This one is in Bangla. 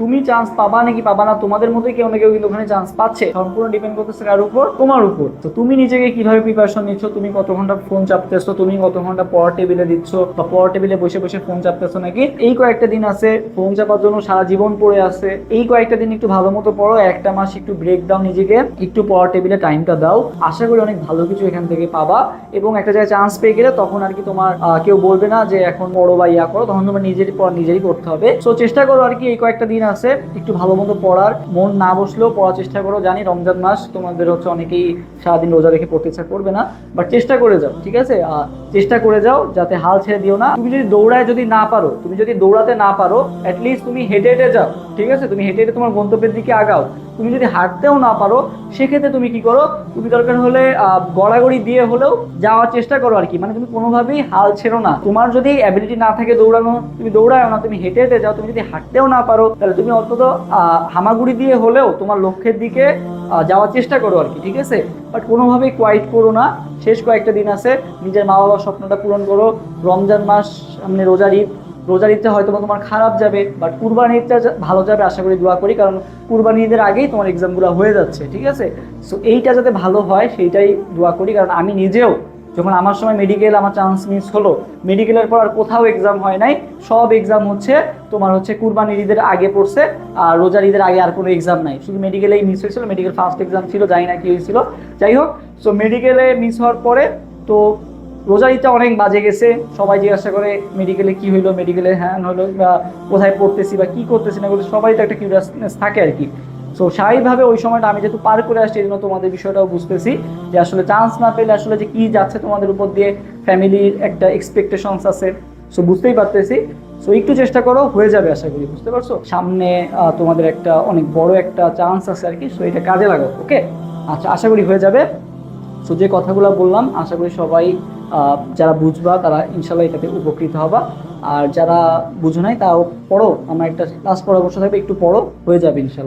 তুমি চান্স পাবা নাকি পাবা না, তোমাদের মধ্যে কেউ না কেউ কিন্তু ওখানে চান্স পাচ্ছে। সম্পূর্ণ ডিপেন্ড করতেছে কার উপর? তোমার উপর। তো তুমি নিজেকে কীভাবে প্রিপারেশন নিচ্ছ? তুমি কত ঘণ্টা ফোন চাপতেছো? তুমি কত ঘণ্টা পড়ার টেবিলে দিচ্ছ? বা পড়ার টেবিলে বসে বসে ফোন চাপতেছো নাকি? এই কয়েকটা দিন আছে ফোন চাপার জন্য সারা জীবন পড়ে আছে। এই কয়েকটা দিন একটু ভালো মতো পড়ো, একটা মাস একটু ব্রেক দাও নিজেকে, একটু পড়ার টেবিলে টাইমটা দাও। আশা করি অনেক ভালো কিছু এখান থেকে পাবা। এবং একটা জায়গায় চান্স পেয়ে গেলে তখন আর কি তোমার কেউ বলবে না যে এখন পড়ো বা ইয়া করো, তখন তোমার নিজেরই নিজেরই করতে হবে। সো চেষ্টা করো আর কি এই কয়েকটা দিন আছে, একটু ভালো মতো পড়ার, মন না বসলেও পড়ার চেষ্টা করো। জানি রমজান মাস, তোমাদের হচ্ছে অনেকেই সারাদিন রোজা রেখে পড়তে ইচ্ছা করবে না বাট চেষ্টা করে যাও, ঠিক আছে? চেষ্টা করে যাও, যাতে হাল ছেড়ে দিও না। তুমি যদি দৌড়ায় যদি না পারো, তুমি যদি দৌড়াতে না পারো অ্যাটলিস্ট তুমি হেঁটে হেঁটে যাও, ঠিক আছে? তুমি হেঁটে হেঁটে তোমার গন্তব্যের দিকে আগাও। তুমি যদি হাঁটতেও না পারো, সেক্ষেত্রে তুমি কি করো? তুমি দরকার হলে গড়াগড়ি দিয়ে হলেও যাওয়ার চেষ্টা করো আর কি। মানে তুমি কোনোভাবেই হাল ছেড়ো না। তোমার যদি অ্যাবিলিটি না থাকে দৌড়ানো, তুমি দৌড়াও না, তুমি হেঁটে হেঁটে যাও, তুমি যদি হাঁটতেও না পারো, তাহলে তুমি অন্তত হামাগুড়ি দিয়ে হলেও তোমার লক্ষ্যের দিকে যাওয়ার চেষ্টা করো আর কি, ঠিক আছে? বাট কোনোভাবেই কোয়াইট করো না। শেষ কয়েকটা দিন আছে, নিজের মা বাবার স্বপ্নটা পূরণ করো। রমজান মাস, সামনে রোজার ঈদ রোজার ঈদটা হয়তো তোমার খারাপ যাবে বাট কুরবানি ঈদটা ভালো যাবে আশা করি দোয়া করি, কারণ কুরবানি ঈদের আগেই তোমার এক্সামগুলো হয়ে যাচ্ছে, ঠিক আছে? সো এইটা যাতে ভালো হয়, সেইটাই দোয়া করি, কারণ আমি নিজেও যখন আমার সময় মেডিকেল আমার চান্স মিস হলো মেডিকেলের পর আর কোথাও এক্সাম হয় নাই, সব এক্সাম হচ্ছে তোমার হচ্ছে কুরবানির ঈদের আগে পড়ছে, আর রোজার ঈদের আগে আর কোনো এক্সাম নাই। শুধু মেডিকেলেই মিস হয়েছিল মেডিকেল ফার্স্ট এক্সাম ছিল, জানি না কি হয়েছিল। যাই হোক সো মেডিকেলে মিস হওয়ার পরে তো রোজার ঈদটা অনেক বাজে গেছে। সবাই জিজ্ঞাসা করে মেডিকেলে কি হইল? মেডিকেলে হ্যাঁ হলো? বা কোথায় পড়তেছি বা কি করতেছি না? সবাই তো একটা কিউরিয়াসনেস থাকে আর কি। সো স্বাভাবিকভাবে ওই সময়টা আমি যেহেতু পার করে আসছি এই জন্য তোমাদের বিষয়টাও বুঝতেছি যে আসলে চান্স না পেলে আসলে যে কি যাচ্ছে তোমাদের উপর দিয়ে ফ্যামিলির একটা এক্সপেকটেশনস আছে। সো বুঝতেই পারতেছি। সো একটু চেষ্টা করো, হয়ে যাবে আশা করি, বুঝতে পারছ? সামনে তোমাদের একটা অনেক বড় একটা চান্স আছে আর কি। সো এটা কাজে লাগাও ওকে আচ্ছা আশা করি হয়ে যাবে। সো যে কথাগুলো বললাম, আশা করি সবাই যারা বুঝবা, তারা ইনশাল্লাহ এটাতে উপকৃত হবা। আর যারা বুঝো নাই, তাও পড়ো। আমার একটা ক্লাস পরামর্শ থাকবে, একটু পড়ো, হয়ে যাবে ইনশাল্লাহ।